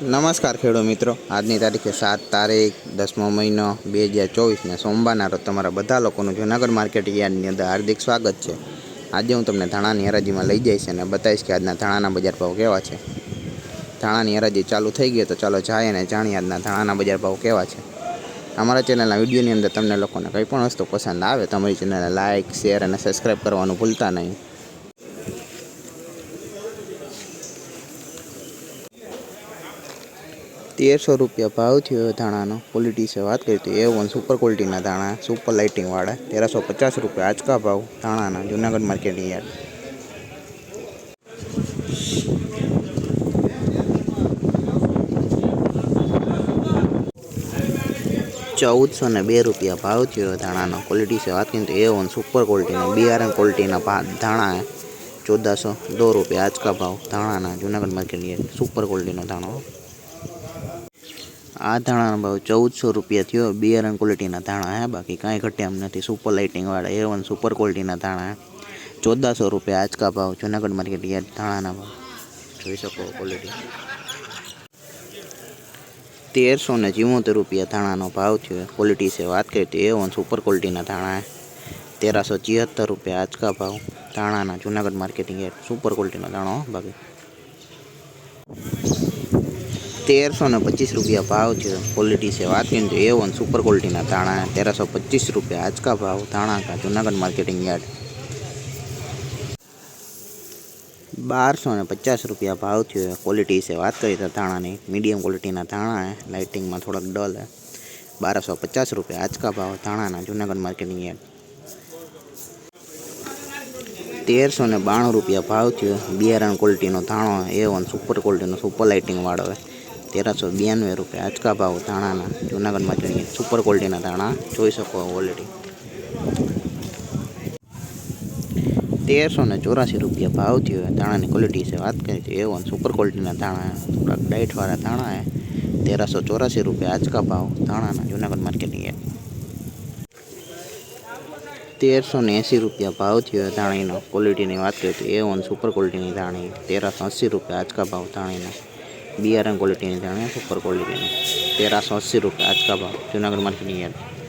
નમસ્કાર ખેડૂત મિત્રો. આજની તારીખે સાત તારીખ, દસમો મહિનો, બે હજાર ચોવીસને સોમવારના રોજ તમારા બધા લોકોનું જૂનાગઢ માર્કેટ યાર્ડની અંદર હાર્દિક સ્વાગત છે. આજે હું તમને ધાણાની હરાજીમાં લઈ જઈશ અને બતાવીશ કે આજના ધાણાના બજાર ભાવ કેવા છે. ધાણાની હરાજી ચાલુ થઈ ગઈ તો ચાલો જાય અને જાણીએ આજના ધાણાના બજાર ભાવ કેવા છે. અમારા ચેનલના વિડીયોની અંદર તમને લોકોને કંઈ પણ વસ્તુ પસંદ આવે તો અમારી ચેનલને લાઇક શેર અને સબસ્ક્રાઈબ કરવાનું ભૂલતા નહીં. તેરસો રૂપિયા ભાવ થયો ધાણાનો. ક્વોલિટી છે વાત કરીએ તો એ વન સુપર ક્વોલિટીના ધાણા સુપર લાઇટિંગવાળા તેરસો પચાસ રૂપિયા આજકા ભાવ ધાણાના, જુનાગઢ માર્કેટની યાર્ડ ચૌદસો ને બે રૂપિયા ભાવ થયો ધાણાનો. ક્વોલિટી છે વાત કરીએ તો એ વન સુપર ક્વોલિટીનો બિયારણ ક્વોલિટીના ધાણા ચૌદસો, દો રૂપિયા આજકા ભાવ ધાણાના, જુનાગઢ માર્કેટ યાર્ડ સુપર ક્વોલિટીનો ધાણો. આ ધાણાનો ભાવ ચૌદસો રૂપિયા થયો. બિયારણ ક્વોલિટીના ધાણા હે. બાકી કાંઈ ઘટ્યા એમ નથી. સુપર લાઇટિંગવાળા એ વન સુપર ક્વોલિટીના ધાણા ચૌદસો રૂપિયા આજકા ભાવ. જુનાગઢ માર્કેટ યાર્ડ ધાણાના ભાવ. જોઈ શકો ક્વોલિટી તેરસો ને ચુમ્મોતેર રૂપિયા ધાણાનો ભાવ થયો. ક્વોલિટી છે. વાત કરીએ તો એ વન સુપર ક્વોલિટીના ધાણા તેરસો ચિહત્તર રૂપિયા આજકા ભાવ. ધાણાના જુનાગઢ માર્કેટિંગ યાર્ડ સુપર ક્વોલિટીનો ધાણો હો, બાકી. તેરસો ને પચીસ રૂપિયા ભાવ છે ક્વોલિટી છે. વાત કરીએ તો એ વન સુપર ક્વોલિટીના ધાણા. તેરસો પચીસ રૂપિયા. આજકા ભાવ ધાણા કા જુનાગઢ માર્કેટિંગ યાર્ડ. બારસો ને પચાસ રૂપિયા ભાવ થયો. ક્વોલિટી છે. વાત કરીએ તો ધાણાની. મીડિયમ ક્વોલિટીના ધાણા લાઇટિંગમાં થોડાક ડલ બારસો પચાસ રૂપિયા. આજકા ભાવ ધાણાના, જુનાગઢ માર્કેટિંગ યાર્ડ. તેરસો ને બાણું રૂપિયા ભાવ થયો. બિયારણ ક્વોલિટીનો ધાણો એ વન સુપર ક્વોલિટીનો સુપર લાઇટિંગ વાળો હોય તેરસો બ્યાનવે રૂપિયા આજકા ભાવ ધાણાના. જુનાગઢ માર્કેટિંગ સુપર ક્વોલિટીના ધાણા. જોઈ શકો ક્વોલિટી તેરસો ને ચોરાસી રૂપિયા ભાવ થયો ધાણાની ક્વોલિટી છે વાત કરીએ તો એ વન સુપર ક્વોલિટીના ધાણા થોડાક ડાઇટવાળા ધાણા હે. તેરસો ચોરાસી રૂપિયા આજકા ભાવ ધાણાના જુનાગઢ માર્કેટિંગ યાર્ડ તેરસો ને એંસી રૂપિયા ભાવ થયો ધાણીનો. ક્વોલિટીની વાત કરીએ તો એ વન સુપર ક્વોલિટીની ધાણી. તેરસો અસી રૂપિયા આજકા ભાવ ધાણીના. બિયારણ ક્વોલિટીની ધાણી સુપર ક્વોલિટીની તેરસો અસી રૂપિયા આજકા ભાવ જુનાગઢ માર્કેટિંગ યાર્ડ